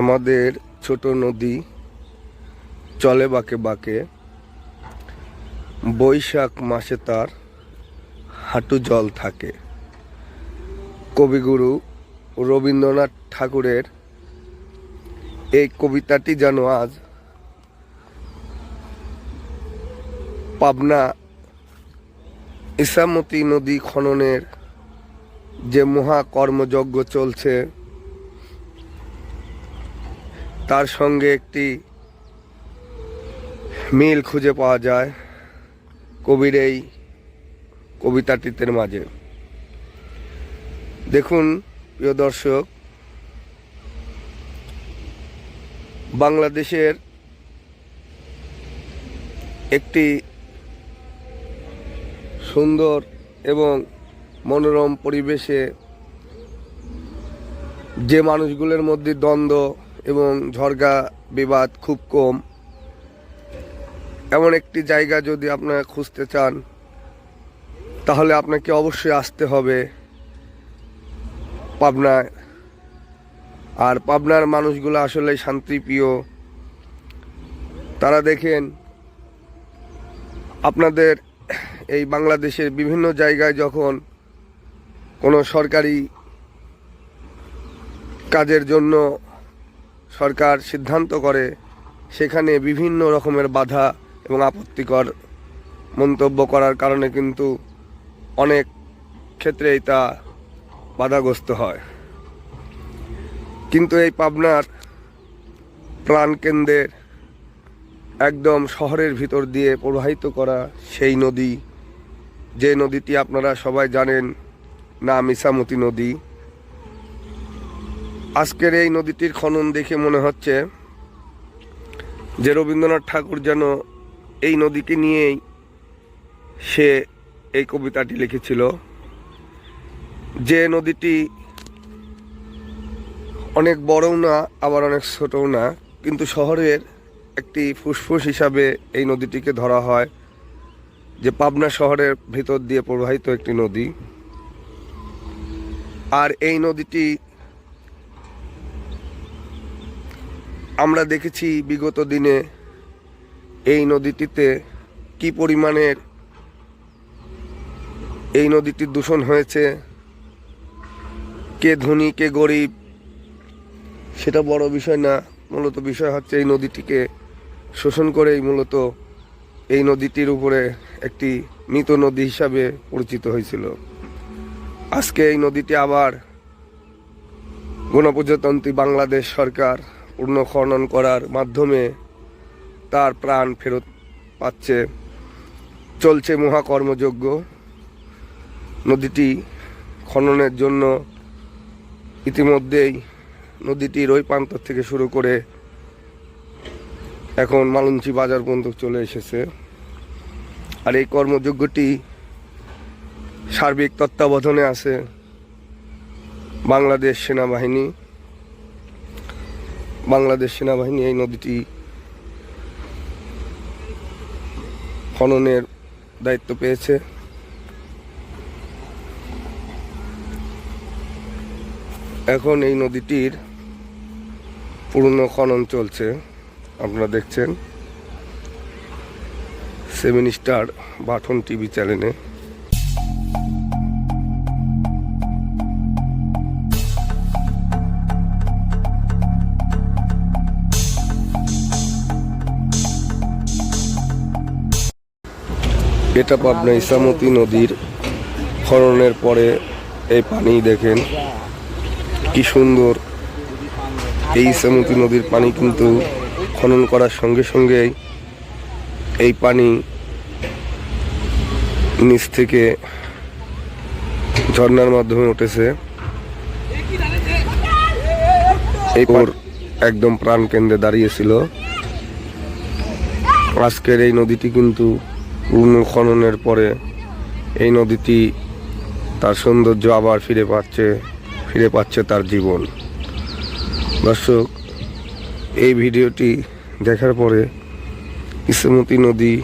আমাদের ছোট নদী চলে বাঁকে বাঁকে। বৈশাখ মাসে তার হাঁটু জল থাকে। কবিগুরু রবীন্দ্রনাথ ঠাকুরের এই কবিতাটি যেন আজ পাবনা ইসামতি নদী খননের যে মহা কর্মযজ্ঞ চলছে, তার সঙ্গে একটি মিল খুঁজে পাওয়া যায় কবির এই কবিতাটিতে মাঝে। দেখুন, প্রিয় দর্শক বাংলাদেশের একটি সুন্দর এবং মনোরম পরিবেশে যে মানুষগুলোর মধ্যে দ্বন্দ্ব এবং ঝরগা বিবাদ খুব কম। এমন একটি জায়গা যদি আপনারা খুঁজতে চান, তাহলে আপনাকে অবশ্যই আসতে হবে পাবনায় আর পাবনার মানুষগুলো আসলে শান্তিপ্রিয়। তারা দেখেন, আপনাদের এই বাংলাদেশের বিভিন্ন জায়গায় যখন কোনো সরকারি কাজের জন্য সরকার সিদ্ধান্ত করে, সেখানে বিভিন্ন রকমের বাধা এবং আপত্তিকর মন্তব্য করার কারণে কিন্তু অনেক ক্ষেত্রেই তা বাধাগ্রস্ত হয়। কিন্তু এই পাবনার প্রাণকেন্দ্রের একদম শহরের ভিতর দিয়ে প্রবাহিত করা সেই নদী, যে নদীটি আপনারা সবাই জানেন নাম ইসামতি নদী। আজকের এই নদীটির খনন দেখে মনে হচ্ছে যে রবীন্দ্রনাথ ঠাকুর যেন এই নদীকে নিয়েই সে এই কবিতাটি লিখেছিল। যে নদীটি অনেক বড়ও না, আবার অনেক ছোটও না। কিন্তু শহরের একটি ফুসফুস হিসাবে এই নদীটিকে ধরা হয়, যে পাবনা শহরের ভিতর দিয়ে প্রবাহিত একটি নদী। আর এই নদীটি আমরা দেখেছি বিগত দিনে এই নদীটিতে কি পরিমাণের এই নদীটির দূষণ হয়েছে, কে ধনী, কে গরিব সেটা বড় বিষয় না। মূলত বিষয় হচ্ছে এই নদীটিকে শোষণ করেই মূলত এই নদীটির উপরে একটি মৃত নদী হিসাবে পরিচিত হয়েছিল। আজকে এই নদীটি আবার গণপ্রজাতন্ত্রী বাংলাদেশ সরকার পূর্ণ খনন করার মাধ্যমে তার প্রাণ ফেরত পাচ্ছে। চলছে মহাকর্মযজ্ঞ। নদীটি খননের জন্য ইতিমধ্যেই নদীটির ওই প্রান্ত থেকে শুরু করে এখন মালঞ্চি বাজার পর্যন্ত চলে এসেছে। আর এই কর্মযজ্ঞটি সার্বিক তত্ত্বাবধানে আছে বাংলাদেশ সেনাবাহিনী। বাংলাদেশ সেনাবাহিনী এই নদীটি খননের দায়িত্ব পেয়েছে। এখন এই নদীটির পুরনো খনন চলছে, আপনারা দেখছেন। সেভেন স্টার বাটন টিভি চ্যানেলে। এটা পাবনা ইসামতি নদীর খননের পরে এই পানি দেখেন। কি সুন্দর এই ইসামতি নদীর পানি কিন্তু খনন করার সঙ্গে সঙ্গেই এই পানি নিচ থেকে ঝর্নার মাধ্যমে উঠেছে। এই একদম প্রাণ কেন্দ্রে দাঁড়িয়েছিল। আজকের এই নদীটি কিন্তু পূর্ণ খননের পরে এই নদীটি তার সৌন্দর্য আবার ফিরে পাচ্ছে ফিরে পাচ্ছে তার জীবন। দর্শক, এই ভিডিওটি দেখার পরে ইসমতি নদী,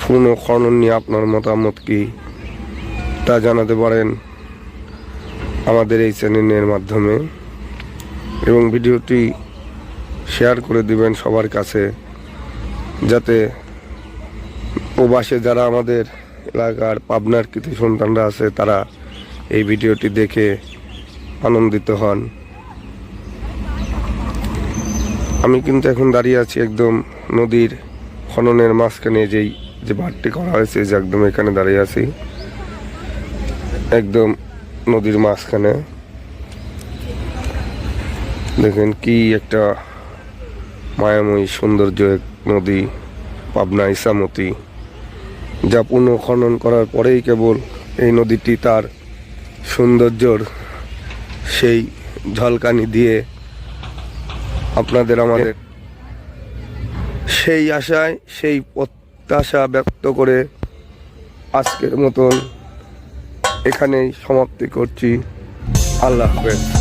পূর্ণ খনন নিয়ে আপনার মতামত কি তা জানাতে পারেন আমাদের এই চ্যানেলের মাধ্যমে এবং ভিডিওটি শেয়ার করে দিবেন সবার কাছে যাতে প্রবাসে যারা আমাদের এলাকার পাবনার কৃতি সন্তানরা আছে, তারা এই ভিডিওটি দেখে আনন্দিত হন। আমি কিন্তু এখন দাঁড়িয়ে আছি একদম নদীর খননের মাঝখানে যেই যে বাঁধটি করা হয়েছে, যে একদম এখানে দাঁড়িয়ে আছি, একদম নদীর মাঝখানে। দেখেন কি একটা মায়াময়ী সৌন্দর্য এক নদী, পাবনা ইসামতি, যা পুনঃ খনন করার পরেই কেবল এই নদীটি তার সৌন্দর্যর সেই ঝলকানি দিয়ে আপনাদের আমাদের সেই আশায়, সেই প্রত্যাশা ব্যক্ত করে আজকের মতন এখানেই সমাপ্তি করছি। আল্লাহ হাফেজ।